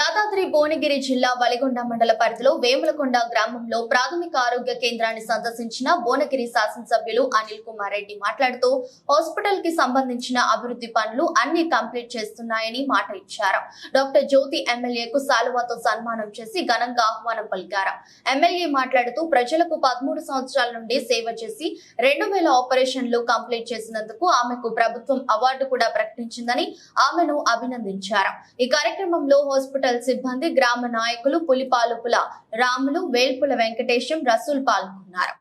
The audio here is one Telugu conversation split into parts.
యాదాద్రి భువనగిరి జిల్లా వలిగొండ మండల పరిధిలో వేములకొండ గ్రామంలో ప్రాథమిక ఆరోగ్య కేంద్రాన్ని సందర్శించిన భువనగిరి శాసనసభ్యులు అనిల్ కుమార్ రెడ్డి మాట్లాడుతూ హాస్పిటల్కి సంబంధించిన అభివృద్ధి పనులు అన్ని కంప్లీట్ చేస్తున్నాయని మాట ఇచ్చారు. డాక్టర్ జ్యోతి ఎమ్మెల్యేకు సాలువాతో సన్మానం చేసి ఘనంగా ఆహ్వానం పలికారు. ఎమ్మెల్యే మాట్లాడుతూ ప్రజలకు పదమూడు సంవత్సరాల నుండి సేవ చేసి రెండు వేల ఆపరేషన్లు కంప్లీట్ చేసినందుకు ఆమెకు ప్రభుత్వం అవార్డు కూడా ప్రకటించిందని ఆమెను అభినందించారు. ఈ కార్యక్రమంలో హాస్పిటల్ సిబ్బంది గ్రామ నాయకులు పులిపాలుపుల రాములు వేల్పుల వెంకటేశం రసూల్ పాల్గొన్నారు.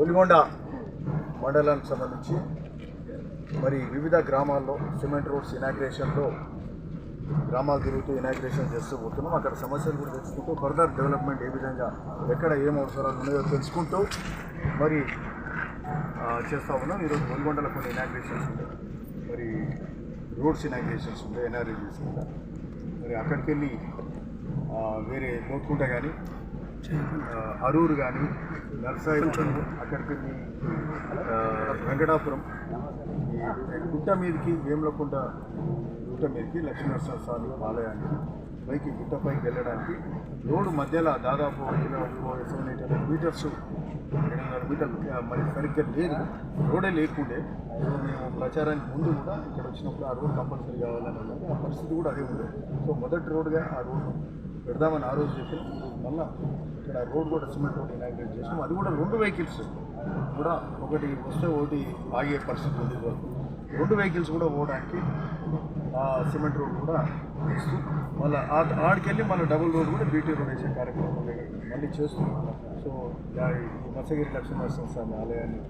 ఒలిగొండ మండలానికి సంబంధించి మరి వివిధ గ్రామాల్లో సిమెంట్ రోడ్స్ ఇనాగ్రేషన్లో గ్రామాలు తిరుగుతూ ఇనాగ్రేషన్ చేస్తూ పోతున్నాం. అక్కడ సమస్యలు కూడా తెలుసుకుంటూ ఫర్దర్ డెవలప్మెంట్ ఏ విధంగా ఎక్కడ ఏం అవసరాలు ఉన్నాయో తెలుసుకుంటూ మరి చేస్తూ ఉన్నాం. ఈరోజు ఒలిగొండలో కొన్ని ఇనాగ్రేషన్స్ ఉంటాయి. మరి రోడ్స్ ఇనాగ్రేషన్స్ ఉన్నాయి ఎన్ఆర్ఏ చేసుకుంటా అక్కడికి వెళ్ళి వేరే కోరుకుంటా కానీ అరూరు కానీ నర్సాయి అక్కడికి వెళ్ళి వెంకటాపురం ఈ గుట్ట మీదకి వేములకుంట గుట్ట మీదకి లక్ష్మీనరసింహ స్వామి ఆలయానికి పైకి గుట్ట పైకి వెళ్ళడానికి రోడ్డు మధ్యలో దాదాపు సెవెన్ ఎయిట్ హండ్రెడ్ మీటర్స్ ఎనిమిది మరి సరిగ్గా లేదు. రోడే లేకుండే. మేము ప్రచారానికి ముందు కూడా ఇక్కడ వచ్చినప్పుడు ఆ రోడ్ కంపల్సరీ కావాలని ఆ పరిస్థితి కూడా అదే ఉంది. సో మొదటి రోడ్గా ఆ రోడ్డు పెడదామని ఆ రోజు చెప్పిన మళ్ళీ ఇక్కడ రోడ్ కూడా సిమెంట్ రోడ్ ఇనాగ్రేట్ చేసినాం. అది కూడా రెండు వెహికల్స్ కూడా ఒకటి వస్తే ఒకటి ఆగే పరిస్థితి ఉంది. రెండు వెహికల్స్ కూడా పోవడానికి సిమెంట్ రోడ్ కూడా మళ్ళీ ఆడికెళ్ళి మళ్ళీ డబుల్ రోడ్ కూడా బీటీ రోడ్ వేసే కార్యక్రమం మళ్ళీ మళ్ళీ చేస్తున్నాం సో ఈ మత్స్యగిరి లక్ష్మీనరసింహ స్వామి ఆలయాన్ని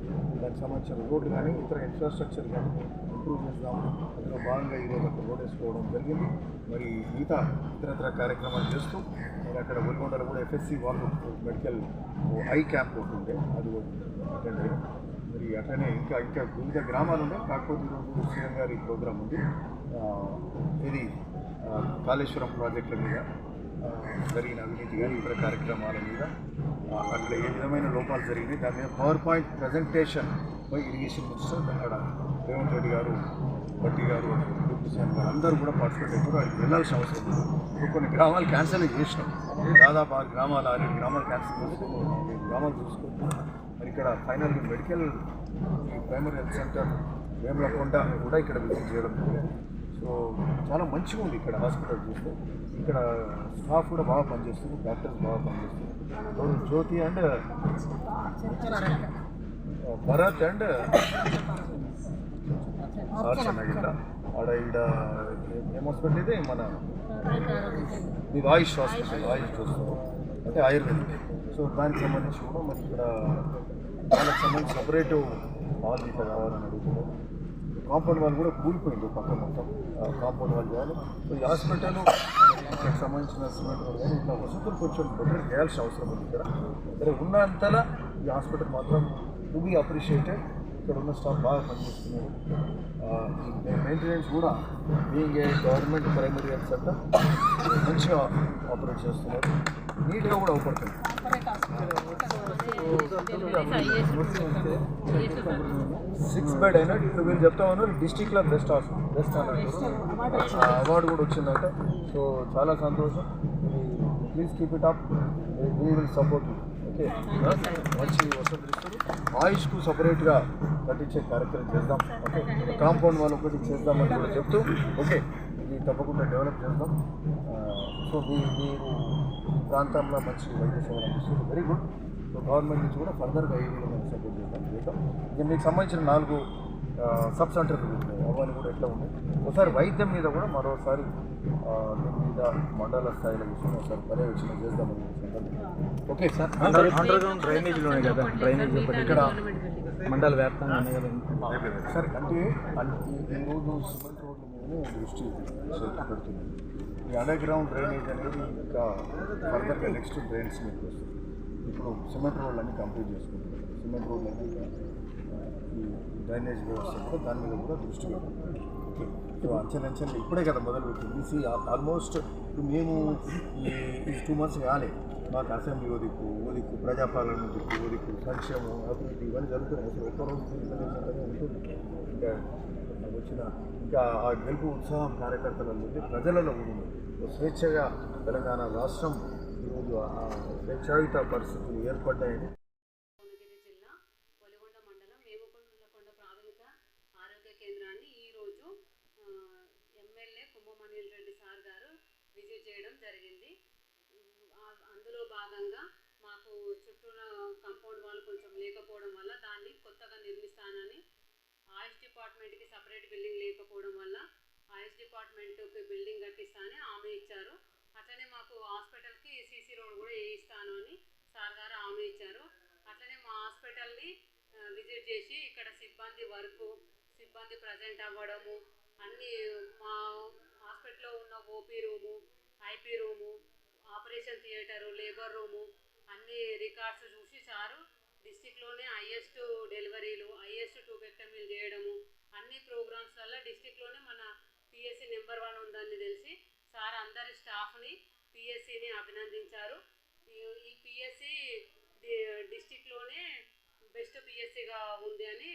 దానికి సంబంధించిన రోడ్లు కానీ ఇతర ఇన్ఫ్రాస్ట్రక్చర్ కానీ ఇంప్రూవ్ చేద్దాం అందులో భాగంగా ఈరోజు అక్కడ రోడ్ వేసుకోవడం జరిగింది. మరి మిగతా ఇతరత్ర కార్యక్రమాలు చేస్తూ మరి అక్కడ ఒలిగొండలో కూడా ఎఫ్ఎస్సి వాళ్ళు మెడికల్ ఐ క్యాంప్ ఒకటి ఉండే అది అటెండ్ అయ్యాం. మరి అట్లనే ఇంకా ఇంకా వివిధ గ్రామాలు ఉన్నాయి కాకపోతే ఈరోజు సీఎం గారి ప్రోగ్రాం ఉంది. ఇది కాళేశ్వరం ప్రాజెక్టుల మీద జరిగిన అవినీతి కానీ ఇతర కార్యక్రమాల మీద అక్కడ ఏ విధమైన లోపాలు జరిగినాయి దాని మీద power point presentation by irrigation minister అక్కడ రేవంత్ రెడ్డి గారు బట్టి గారు గారు అందరూ కూడా పార్టిసిపేట్ అయ్యారు అక్కడికి వెళ్ళాల్సిన అవసరం లేదు. కొన్ని గ్రామాలు క్యాన్సల్ చేసినాం. దాదాపు ఆరు గ్రామాలు ఆరేడు గ్రామాలు క్యాన్సల్ చేసుకుని గ్రామాలు చూసుకుంటున్నాం మరి ఇక్కడ ఫైనల్ మెడికల్ ఈ ప్రైమరీ హెల్త్ సెంటర్ వేములకొండ కూడా ఇక్కడ విజిట్ చేయడం జరిగింది. సో చాలా మంచిగా ఉంది ఇక్కడ హాస్పిటల్ చూస్తే. ఇక్కడ స్టాఫ్ కూడా బాగా పనిచేస్తుంది డాక్టర్స్ బాగా పనిచేస్తుంది జ్యోతి అండ్ భరత్ అండ్ అర్చన ఆడ ఈడ ఏం హాస్పిటల్ ఇది? మన ఇది ఆయుష్ హాస్పిటల్ ఆయుష్ చూస్తాం. అంటే ఆయుర్వేదిక్. సో దానికి సంబంధించి కూడా మరి ఇక్కడ వాళ్ళకి సంబంధించి సపరేట్ హాల్ ఇట్లా కావాలని అడుగుతున్నాం కాంపౌండ్ వాళ్ళు కూడా కూలిపోయింది ఓ పక్కన మొత్తం. కాంపౌండ్ వాళ్ళు చేయాలి. సో ఈ హాస్పిటల్ సంబంధించిన సిమెంట్ కానీ ఇట్లా వసతులు కొంచెం బెటర్ చేయాల్సిన అవసరం ఉంది ఇక్కడ. ఇక్కడ ఉన్నంతలా ఈ హాస్పిటల్ మాత్రం టు బీ అప్రిషియేటెడ్ ఇక్కడ ఉన్న స్టాఫ్ బాగా పనిచేస్తున్నారు. మెయింటెనెన్స్ కూడా being a government primary health centre మంచిగా ఆపరేట్ చేస్తున్నారు. నీట్గా కూడా అవుపడుతుంది. సిక్స్ బెడ్ అయినా ఇప్పుడు మీరు చెప్తా ఉన్నారు డిస్టిక్లో బెస్ట్ హాస్పిటల్ బెస్ట్ అన్నట్టు అవార్డు కూడా వచ్చిందంట. సో చాలా సంతోషం. Please keep it up we will support okay మంచి వసతులు ఇస్తారు. ఆయుష్కు సపరేట్గా కట్టించే కార్యక్రమం చేద్దాం. ఓకే కాంపౌండ్ వాళ్ళు ఒకటి చేద్దామని కూడా చెప్తూ. ఓకే ఇది తప్పకుండా డెవలప్ చేద్దాం. సో మీరు ప్రాంతంలో మంచి వైద్య సేవలు అందిస్తుంది వెరీ గుడ్ సో గవర్నమెంట్ నుంచి కూడా ఫర్దర్గా ఏ విధంగా సపోర్ట్ చేద్దాం చేద్దాం ఇక మీకు సంబంధించిన నాలుగు సబ్ సెంటర్లు ఉన్నాయి. అవన్నీ కూడా ఎట్లా ఉన్నాయి? ఒకసారి వైద్యం మీద కూడా మరోసారి దీని మీద మండల స్థాయిలో కూర్చొని ఒకసారి పర్యవేక్షణ చేద్దామని. ఓకే సార్ అండర్ గ్రౌండ్ డ్రైనేజీలు ఉన్నాయి కదా? డ్రైనేజ్ ఇక్కడ మండల వ్యాప్తంగా సార్ అంటే ఈరోజు సిమెంట్ రోడ్ల మీదనే దృష్టి పెడుతుంది ఈ అండర్ గ్రౌండ్ డ్రైనేజ్ అనేది ఇంకా ఫర్దర్గా నెక్స్ట్ డ్రైన్స్ మీకు వస్తుంది. ఇప్పుడు సిమెంట్ రోడ్లు అన్ని కంప్లీట్ చేసుకుంటున్నారు సిమెంట్ రోడ్లు అయితే ఈ డ్రైనేజ్ వ్యవస్థ కూడా దాని మీద కూడా దృష్టి పెట్టాం ఓకే సో అంచెలంచెలు ఇప్పుడే కదా మొదలు పెట్టింది సి ఆల్మోస్ట్ ఇప్పుడు మేము ఈ టూ మంత్స్ కాలే. మాకు అసెంబ్లీ ఓదిక్కు ఓదిక్కు ప్రజాపాలన దిక్కు ఓదిక్కు సంక్షేమం అభివృద్ధి ఇవన్నీ జరుగుతున్నాయి. అసలు ఒక్కరోజు ఉంటుంది. ఇంకా వచ్చిన ఇంకా ఆ గెలుపు ఉత్సాహం కార్యకర్తల నుండి ప్రజలలో ఉంది స్వేచ్ఛగా తెలంగాణ రాష్ట్రం ఈరోజు స్వేచ్ఛాయుత పరిస్థితులు ఏర్పడ్డాయని భువనగిరి జిల్లా ఒలిగొండ మండలం వేముకొండకొండ ప్రాథమిక ఆరోగ్య కేంద్రాన్ని ఈరోజు ఆ, ఎమ్మెల్యే కుంభమణిల్ రెడ్డి సార్ గారు విజిట్ చేయడం జరిగింది ఆ, అందులో భాగంగా మాకు చుట్టూన కాంపౌండ్ వాళ్ళు కొంచెం లేకపోవడం వల్ల దాన్ని కొత్తగా నిర్మిస్తానని ఆయుష్ డిపార్ట్మెంట్కి సపరేట్ బిల్డింగ్ లేకపోవడం వల్ల ఆయుష్ డిపార్ట్మెంట్కి బిల్డింగ్ కట్టిస్తానని హామీ ఇచ్చారు అట్లనే మాకు హాస్పిటల్కి సీసీ రోడ్ కూడా వేయిస్తాను అని సార్ గారు హామీ ఇచ్చారు అట్లనే మా హాస్పిటల్ని ఆ, చేసి ఇక్కడ సిబ్బంది వర్క్ సిబ్బంది ప్రజెంట్ అవ్వడము అన్ని మా హాస్పిటల్లో ఉన్న OP room IP room operation theatre labour room అన్ని రికార్డ్స్ చూసి సారు డిస్టిక్లోనే హైయెస్ట్ డెలివరీలు హైయెస్ట్ టూబెక్టమీలు చేయడము అన్ని ప్రోగ్రామ్స్ వల్ల డిస్టిక్లోనే మన పిఎస్సి నెంబర్ వన్ ఉందని తెలిసి సార్ అందరి స్టాఫ్ని పిఎస్సిని అభినందించారు ఈ- ఈ పిఎస్సి డిస్టిక్లోనే బెస్ట్ పిఎస్సిగా ఉంది అని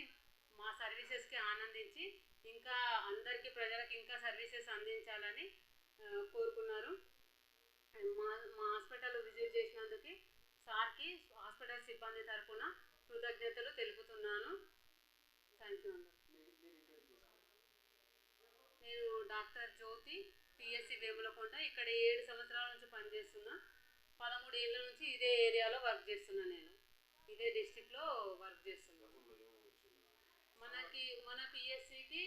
మా సర్వీసెస్కి ఆనందించి ఇంకా అందరికీ ప్రజలకు ఇంకా సర్వీసెస్ అందించాలని కోరుకున్నారు. మా మా హాస్పిటల్ విజిట్ చేసినందుకు సార్కి హాస్పిటల్ సిబ్బంది తరఫున కృతజ్ఞతలు తెలుపుతున్నాను. థ్యాంక్ యూ నేను డాక్టర్ జ్యోతి పిఎస్సి వేములకొండ ఇక్కడ ఏడు సంవత్సరాల నుంచి పనిచేస్తున్నా. పదమూడు ఏళ్ళ నుంచి ఇదే ఏరియాలో వర్క్ చేస్తున్నా నేను. ఇదే డిస్టిక్లో వర్క్ చేస్తున్నా మనకి మన పిఎస్సికి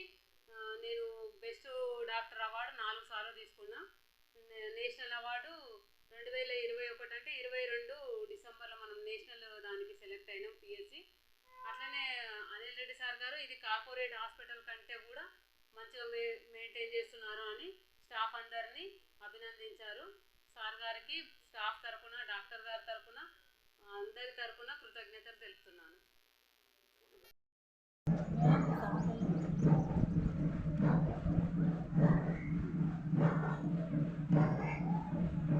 నేను బెస్ట్ డాక్టర్ అవార్డు నాలుగు సార్లు తీసుకున్నా. నేషనల్ అవార్డు రెండు వేల ఇరవై ఒకటి అంటే ఇరవై రెండు డిసెంబర్లో మనం నేషనల్ దానికి సెలెక్ట్ అయినాం పిఎస్సి అట్లనే అనిల్ రెడ్డి సార్ గారు ఇది కార్పొరేట్ హాస్పిటల్ కంటే కూడా మంచిగా మే మెయింటైన్ చేస్తున్నారు అని స్టాఫ్ అందరినీ అభినందించారు. సార్ గారికి స్టాఫ్ తరఫున డాక్టర్ గారి తరఫున అందరి తరపున కృతజ్ఞతలు తెలుపుతున్నాను.